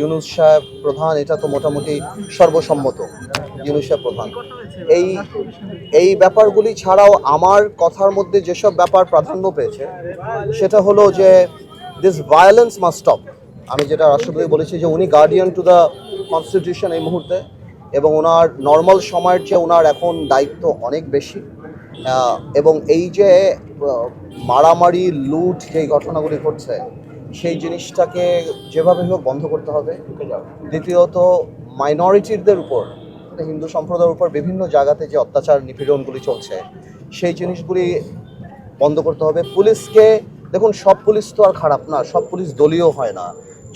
ইউনুস সাহেব প্রধান, এটা তো মোটামুটি সর্বসম্মত, ইউনুস সাহেব প্রধান। এই এই ব্যাপারগুলি ছাড়াও আমার কথার মধ্যে যেসব ব্যাপার প্রাধান্য পেয়েছে, সেটা হলো যে দিস ভায়োলেন্স মাস্ট স্টপ আমি যেটা রাষ্ট্রপতি বলেছি যে উনি গার্ডিয়ান টু দ্য কনস্টিটিউশন এই মুহূর্তে, এবং ওনার নর্মাল সময়ের চেয়ে ওনার এখন দায়িত্ব অনেক বেশি। এবং এই যে মারামারি, লুট যেই ঘটনাগুলি ঘটছে সেই জিনিসটাকে যেভাবে হোক বন্ধ করতে হবে। দ্বিতীয়ত মাইনরিটিদের উপর মানে হিন্দু সম্প্রদায়ের উপর বিভিন্ন জায়গাতে যে অত্যাচার, নিপীড়নগুলি চলছে, সেই জিনিসগুলি বন্ধ করতে হবে। পুলিশকে, দেখুন, সব পুলিশ তো আর খারাপ না, সব পুলিশ দলীয় হয় না।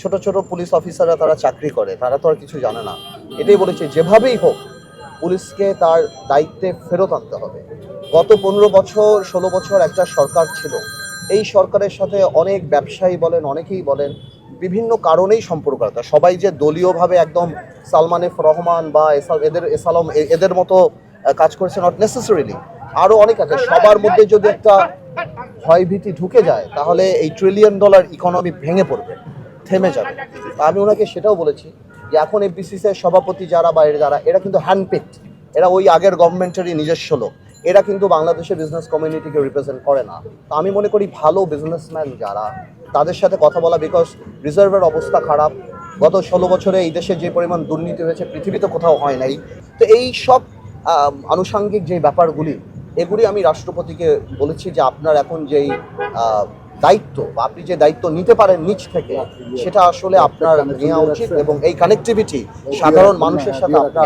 ছোট ছোট পুলিশ অফিসাররা তারা চাকরি করে, তারা তো আর কিছু জানে না। এটাই বলেছে, যেভাবেই হোক, পুলিশকে তার দায়িত্বে ফেরত আনতে হবে। গত পনেরো বছর, ষোলো বছর একটা সরকার ছিল এই সরকারের সাথে অনেক ব্যবসায়ী বলেন, অনেকেই বলেন, বিভিন্ন কারণেই সম্পর্ক সবাই যে দলীয়ভাবে একদম সালমান এফ রহমান বা এদের এসালম এদের মতো কাজ করেছে নট নেসেসারিলি আরও অনেক আছে। সবার মধ্যে যদি একটা ভয়ভীতি ঢুকে যায়, তাহলে এই ট্রিলিয়ন ডলার ইকোনমি ভেঙে পড়বে, থেমে যাবে। আমি ওনাকে সেটাও বলেছি যে এখন এফবিসিসি এর সভাপতি যারা বা এর যারা এরা কিন্তু হ্যান্ডপিকড এরা ওই আগের গভর্নমেন্টেরই নিজস্ব লোক। এরা কিন্তু বাংলাদেশের বিজনেস কমিউনিটিকে রিপ্রেজেন্ট করে না। তো আমি মনে করি ভালো বিজনেসম্যান যারা তাদের সাথে কথা বলা বিকজ রিজার্ভের অবস্থা খারাপ। গত ষোলো বছরে এই দেশে যে পরিমাণ দুর্নীতি হয়েছে পৃথিবীতে কোথাও হয় নাই। তো এই সব আনুষাঙ্গিক যে ব্যাপারগুলি এগুলি আমি রাষ্ট্রপতিকে বলেছি যে আপনার এখন যেই দায়িত্ব বা আপনি যে দায়িত্ব নিতে পারেন নিচ থেকে সেটা আসলে আপনার নেওয়া উচিত এবং এই কানেক্টিভিটি সাধারণ মানুষের সাথে আপনার।